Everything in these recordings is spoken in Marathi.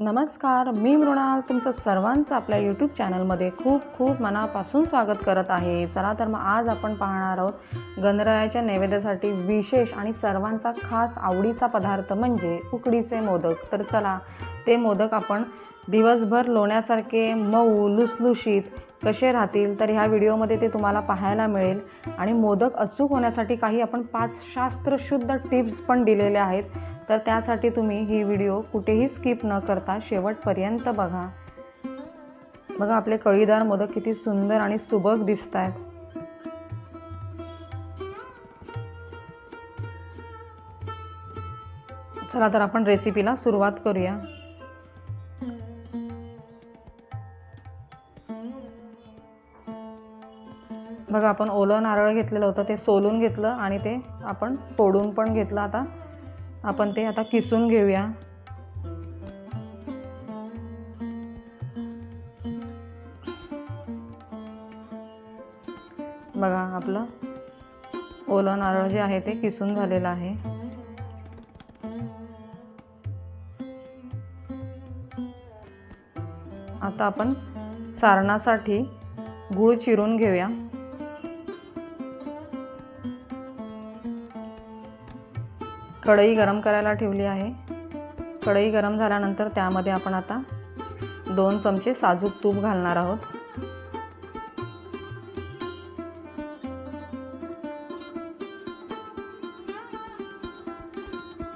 नमस्कार मी मृणाल. तुमचं सर्वांचं आपल्या यूट्यूब चॅनलमध्ये खूप खूप मनापासून स्वागत करत आहे. चला तर मग आज आपण पाहणार आहोत गणरायाच्या नैवेद्यासाठी विशेष आणि सर्वांचा खास आवडीचा पदार्थ म्हणजे उकडीचे मोदक. तर चला ते मोदक आपण दिवसभर लोण्यासारखे मऊ लुसलुशीत कसे राहतील तर ह्या व्हिडिओमध्ये ते तुम्हाला पाहायला मिळेल. आणि मोदक अचूक होण्यासाठी काही आपण पाच शास्त्रशुद्ध टिप्स पण दिलेल्या आहेत. तर त्यासाठी तुम्ही ही व्हिडिओ कुठेही स्किप न करता शेवटपर्यंत बघा. बघा आपले कळीदार मोदक किती सुंदर आणि सुबक दिसत आहेत चला तर आपण रेसिपीला सुरुवात करूया. बघा आपण ओलं नारळ घेतलेलं होतं ते सोलून घेतलं आणि ते आपण फोडून पण घेतलं. आता आपण ते आता किसून घेऊया. बघा आपलं ओलं नारळ जे आहे ते किसून झालेलं आहे. आता आपण सारणासाठी गूळ चिरून घेऊया. कढई गरम करायला ठेवली आहे. कढई गरम झाल्यानंतर त्यामध्ये आपण आता दोन चमचे साजूक तूप घालणार आहोत.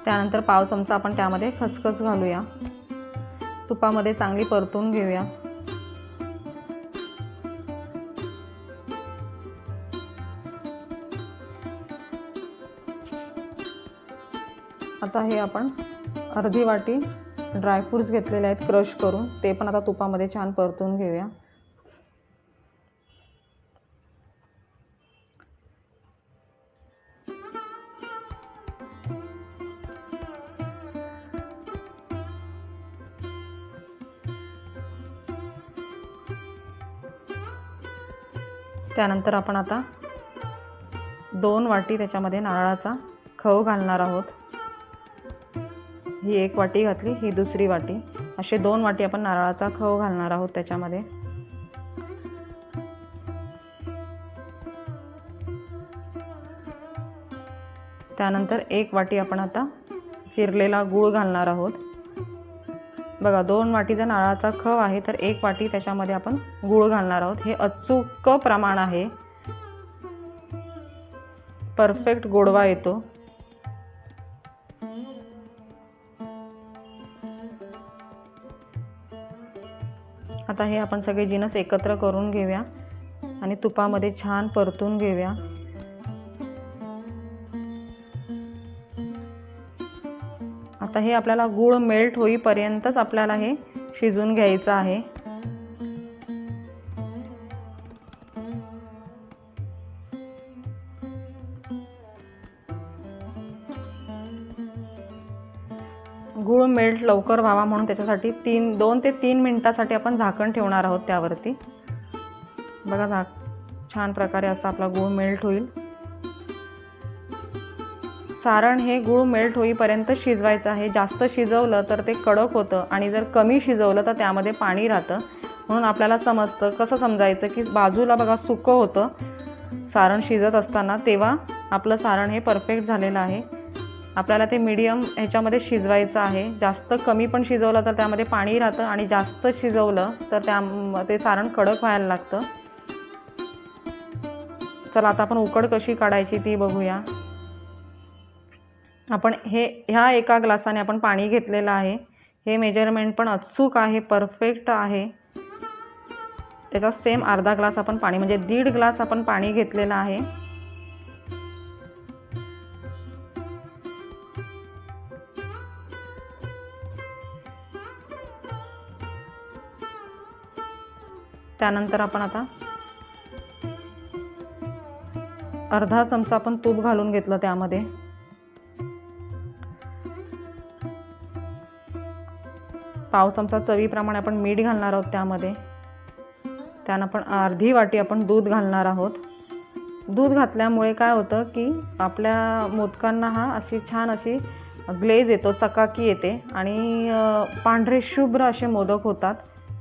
त्यानंतर पाव चमचा आपण त्यामध्ये खसखस घालूया. तुपामध्ये चांगली परतून घेऊया. आता हे आपण. अर्धी वाटी ड्रायफ्रूट्स घेतलेले आहेत क्रश करून. ते पण आता तुपामध्ये छान परतून घेऊया. त्यानंतर आपण आता दोन वाटी त्याच्यामध्ये नारळाचा खव घालणार आहोत. ही एक वाटी घातली ही दुसरी वाटी. असे दोन वाटी आपण नारळाचा खव घालणार आहोत त्याच्यामध्ये. त्यानंतर एक वाटी आपण आता चिरलेला गूळ घालणार आहोत. बघा दोन वाटीचा नारळाचा खव आहे तर एक वाटी त्याच्यामध्ये आपण गूळ घालणार आहोत. हे अचूक प्रमाण आहे. परफेक्ट गोडवा येतो. आता हे आपण सगळे जिनस एकत्र करून घेऊया आणि तुपामध्ये छान परतून घेऊया. आता हे आपल्याला गूळ मेल्ट होईपर्यंतच आपल्याला हे शिजून घ्यायचं आहे. गूळ मेल्ट लवकर व्हावा म्हणून त्याच्यासाठी तीन दोन ते तीन मिनटासाठी आपण झाकण ठेवणार आहोत त्यावरती. बघा झाक छान प्रकारे असा आपला गूळ मेल्ट होईल. सारण हे गूळ मेल्ट होईपर्यंत शिजवायचं आहे. जास्त शिजवलं तर ते कडक होतं आणि जर कमी शिजवलं तर त्यामध्ये पाणी राहतं. म्हणून आपल्याला समजतं कसं समजायचं की बाजूला बघा सुकं होतं. सारण शिजत असताना तेव्हा आपलं सारण हे परफेक्ट झालेलं आहे. आपल्याला ते मिडियम ह्याच्यामध्ये शिजवायचं आहे. जास्त कमी पण शिजवलं तर त्यामध्ये पाणी राहतं आणि जास्त शिजवलं तर त्या ते सारण कडक व्हायला लागतं. चला आता आपण उकड कशी काढायची ती बघूया. आपण हे ह्या एका ग्लासाने आपण पाणी घेतलेलं आहे. हे मेजरमेंट पण अचूक आहे परफेक्ट आहे. त्याचा सेम अर्धा ग्लास आपण पाणी म्हणजे दीड ग्लास आपण पाणी घेतलेलं आहे. त्यानंतर आपण आता अर्धा चमचा आपण तूप घालून घेतलं त्यामध्ये. पाव चमचा चवीप्रमाणे आपण मीठ घालणार आहोत त्यामध्ये. त्यानं आपण अर्धी वाटी आपण दूध घालणार आहोत. दूध घातल्यामुळे काय होतं की आपल्या मोदकांना हा अशी छान अशी ग्लेज येतो चकाकी येते आणि पांढरे शुभ्र असे मोदक होतात.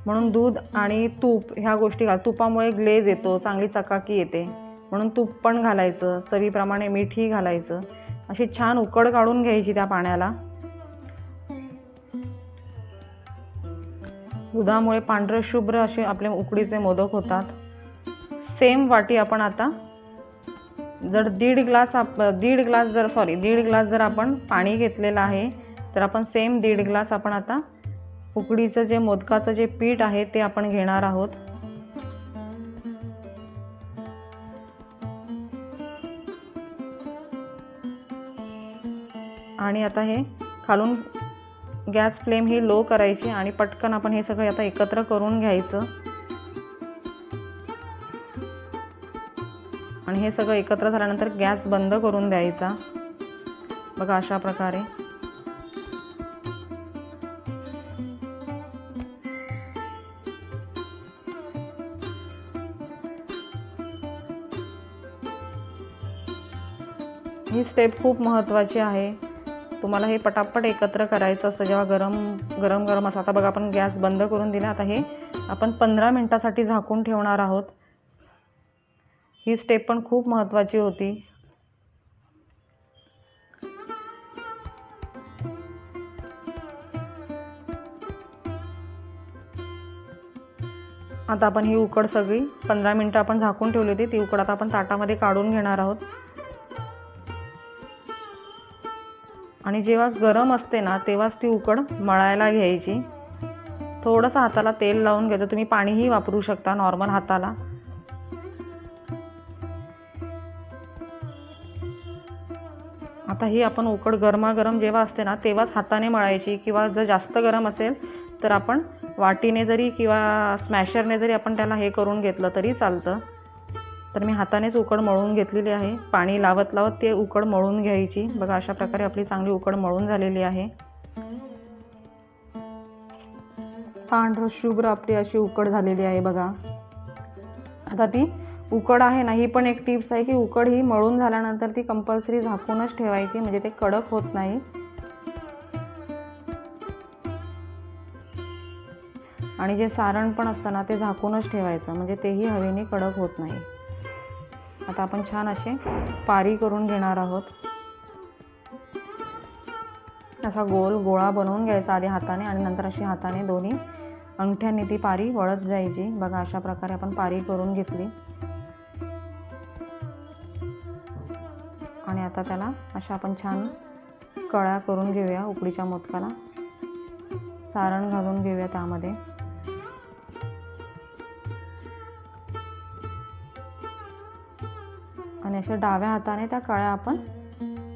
म्हणून दूध आणि तूप ह्या गोष्टी घाल. तुपामुळे ग्लेज येतो चांगली चकाकी येते. म्हणून तूप पण घालायचं चवीप्रमाणे मीठही घालायचं. अशी छान उकड काढून घ्यायची त्या पाण्याला. दुधामुळे पांढरं शुभ्र असे आपले उकडीचे मोदक होतात. सेम वाटी आपण आता जर दीड ग्लास आप दीड ग्लास जर सॉरी दीड ग्लास जर आपण पाणी घेतलेलं आहे तर आपण सेम दीड ग्लास आपण आता उकडीचं जे मोदकाचं जे पीठ आहे ते आपण घेणार आहोत. आणि आता हे खालून गॅस फ्लेम ही लो करायची आणि पटकन आपण हे सगळं आता एकत्र करून घ्यायचं. आणि हे सगळं एकत्र झाल्यानंतर गॅस बंद करून द्यायचा. बघा अशा प्रकारे. ही स्टेप खूप महत्त्वाची आहे. तुम्हाला हे पटापट एकत्र करायचं असतं. जेव्हा गरम गरम गरम असं. आता बघा आपण गॅस बंद करून दिला. आता हे आपण पंधरा मिनटासाठी झाकून ठेवणार आहोत. ही स्टेप पण खूप महत्त्वाची होती. आता आपण ही उकड सगळी पंधरा मिनटं आपण झाकून ठेवली होती. ती उकड आता आपण ताटामध्ये काढून घेणार आहोत. आणि जेव्हा गरम असते ना तेव्हाच ती उकड मळायला घ्यायची. थोडंसं हाताला तेल लावून घ्यायचं. तुम्ही पाणीही वापरू शकता नॉर्मल हाताला. आता ही आपण उकड गरमागरम जेव्हा असते ना तेव्हाच हाताने मळायची किंवा जर जास्त गरम असेल तर आपण वाटीने जरी किंवा स्मॅशरने जरी आपण त्याला हे करून घेतलं तरी चालतं. तर मी हातानेच उकड मळून घेतलेली आहे. पाणी लावत लावत ते उकड मळून घ्यायची. बघा अशा प्रकारे आपली चांगली उकड मळून झालेली आहे. पांढरं शुभ्र आपली अशी उकड झालेली आहे बघा. आता ती उकड आहे ना ही पण एक टिप्स आहे की उकड ही मळून झाल्यानंतर ती कंपल्सरी झाकूनच ठेवायची म्हणजे ते कडक होत नाही. आणि जे सारण पण असतं ना ते झाकूनच ठेवायचं म्हणजे तेही हवेने कडक होत नाही. आता आपण छान असे पारी करून घेणार आहोत. असा गोल गोळा बनवून घ्यायचा आधी हाताने आणि नंतर अशी हाताने दोन्ही अंगठ्यांनी ती पारी वळत जायची. बघा अशा प्रकारे आपण पारी करून घेतली. आणि आता त्याला अशा आपण छान कळ्या करून घेऊया उकडीच्या मोदकाला. सारण घालून घेऊया त्यामध्ये. आणि अशा डाव्या हाताने त्या कळ्या आपण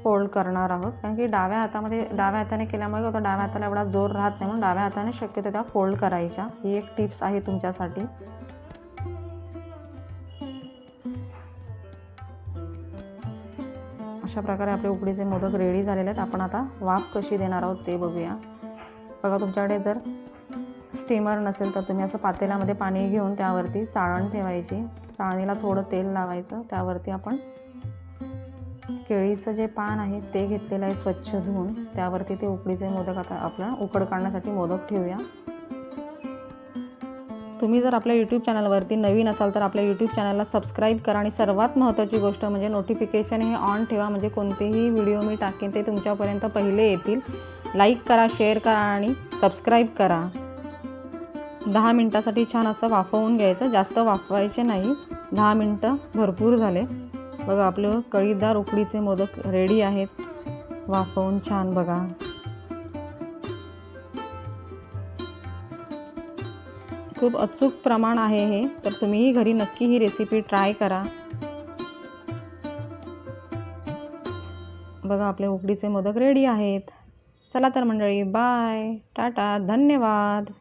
फोल्ड करणार आहोत. कारण की डाव्या हातामध्ये डाव्या हाताने केल्यामुळे होतं डाव्या हाताला एवढा जोर राहत नाही म्हणून डाव्या हाताने शक्यतो त्या फोल्ड करायच्या. ही एक टिप्स आहे तुमच्यासाठी. अशा प्रकारे आपले उकडीचे मोदक रेडी झालेले आहेत. आपण आता वाफ कशी देणार आहोत ते बघूया. बघा तुमच्याकडे जर स्टीमर नसेल तर तुम्ही असं पातेल्यामध्ये पाणी घेऊन त्यावरती चाळण ठेवायची. चाळणीला थोडं तेल लावायचं. त्यावरती आपण केळीचं जे पान आहे ते घेतलेलं आहे स्वच्छ धुवून. त्यावरती ते उकडीचे मोदक आता आपल्या उकड काढण्यासाठी मोदक ठेवूया. तुम्ही जर आपल्या यूट्यूब चॅनलवरती नवीन असाल तर आपल्या यूट्यूब चॅनलला सबस्क्राईब करा आणि सर्वात महत्त्वाची गोष्ट म्हणजे नोटिफिकेशन हे ऑन ठेवा. म्हणजे कोणतेही व्हिडिओ मी टाकेन ते तुमच्यापर्यंत पहिले येतील. लाईक करा शेअर करा आणि सबस्क्राईब करा. दहा मिनटासाठी छान असं वाफवून घ्यायचं. जास्त वाफवायचे नाही. दहा मिनटं भरपूर झाले. बघा आपलं कळीदार उकडीचे मोदक रेडी आहेत. वाफवून छान बघा. खूप अचूक प्रमाण आहे हे तर तुम्हीही घरी नक्की ही रेसिपी ट्राय करा. बघा आपले उकडीचे मोदक रेडी आहेत. चला तर मंडळी बाय टाटा धन्यवाद.